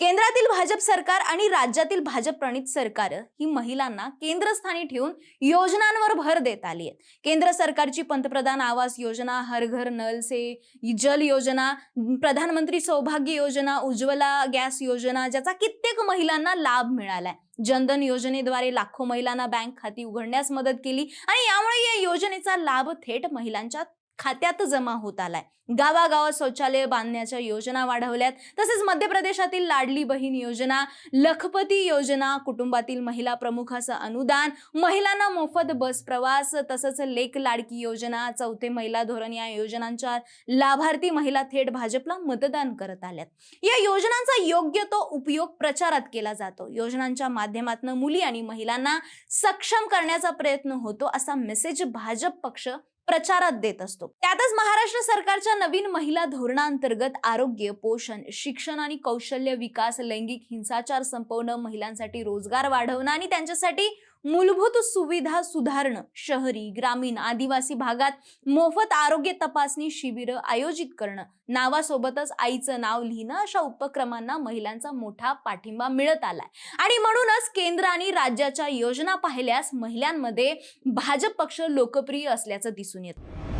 केंद्रातील भाजप सरकार आणि राज्यातील भाजप प्रणित सरकार ही महिलांना केंद्रस्थानी ठेवून योजनांवर भर देत आली आहेत. केंद्र सरकारची पंतप्रधान आवास योजना हर घर नल से जल योजना प्रधानमंत्री सौभाग्य योजना उज्ज्वला गॅस योजना ज्याचा कित्येक महिलांना लाभ मिळालाय. जनधन योजनेद्वारे लाखो महिलांना बँक खाती उघडण्यास मदत केली आणि यामुळे या योजनेचा लाभ थेट महिलांच्या खात्यात जमा होत आलाय. गावागावात शौचालय बांधण्याच्या योजना वाढवल्यात. तसेच मध्य प्रदेशातील लाडली बहीण योजना लखपती योजना कुटुंबातील महिला प्रमुखाचं अनुदान महिलांना मोफत बस प्रवास तसंच लेक लाडकी योजना चौथे महिला धोरण या योजनांच्या लाभार्थी महिला थेट भाजपला मतदान करत आल्यात. या योजनांचा योग्य तो उपयोग प्रचारात केला जातो. योजनांच्या माध्यमातून मुली आणि महिलांना सक्षम करण्याचा प्रयत्न होतो असा मेसेज भाजप पक्ष प्रचारात देत असतो. त्यातच महाराष्ट्र सरकारच्या नवीन महिला धोरणांतर्गत आरोग्य पोषण शिक्षण आणि कौशल्य विकास लैंगिक हिंसाचार संपवणं महिलांसाठी रोजगार वाढवणं आणि त्यांच्यासाठी मूलभूत सुविधा सुधारणं शहरी ग्रामीण आदिवासी भागात मोफत आरोग्य तपासणी शिबिरं आयोजित करणं नावासोबतच आईचं नाव लिहिणं अशा उपक्रमांना महिलांचा मोठा पाठिंबा मिळत आलाय. आणि म्हणूनच केंद्र आणि राज्याच्या योजना पाहिल्यास महिलांमध्ये भाजप पक्ष लोकप्रिय असल्याचं दिसून येतं.